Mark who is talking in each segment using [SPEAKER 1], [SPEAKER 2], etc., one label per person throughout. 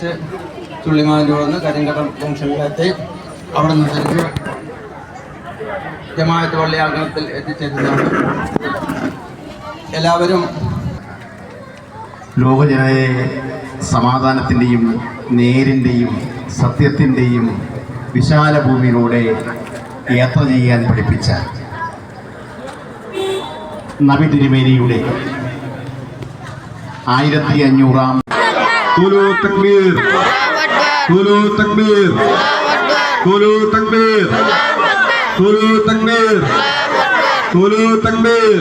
[SPEAKER 1] തിരിച്ച് ചുള്ളിമാന്റെ വന്ന് കരിങ്കടം ജംഗ്ഷനിലെത്തി. അവിടെ നിന്ന് തിരിച്ച് ജമാഅത്ത് പള്ളി അംഗത്തിൽ എത്തിച്ചേരുന്നതാണ്. എല്ലാവരും
[SPEAKER 2] ലോകജനതയെ സമാധാനത്തിന്റെയും നേരിന്റെയും സത്യത്തിന്റെയും വിശാല ഭൂമിയിലൂടെ യാത്ര ചെയ്യാൻ പഠിപ്പിച്ച നബി തിരുമേനിയുടെ ആയിരത്തി അഞ്ഞൂറാം बोलो तकबीर बोलो तकबीर बोलो तकबीर बोलो तकबीर बोलो तकबीर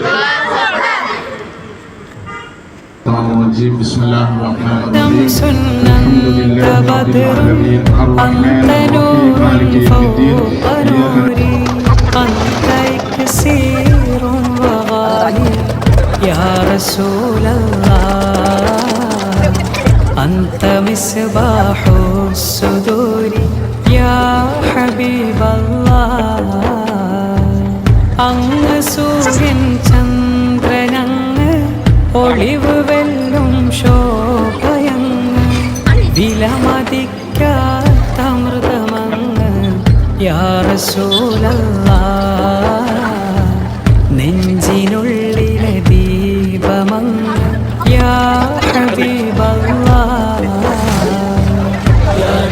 [SPEAKER 2] بسم الله الرحمن الرحيم الحمد لله رب العالمين الرحمن الرحيم مالك يوم الدين
[SPEAKER 3] أنت كثير وغالي يا رسول الله أنت مصباح الصدور يا حبيب الله. അങ്ങ് സൂര്യൻ ചന്ദ്രനങ്ങ് ഒളിവ് വെല്ലും ശോഭയങ്ങ് വിലമതിക്കാത്ത നെഞ്ചിനുള്ളിലെ ദീപമങ്ങ് യാ ഹബീബല്ലാ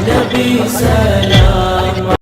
[SPEAKER 3] نبی سلام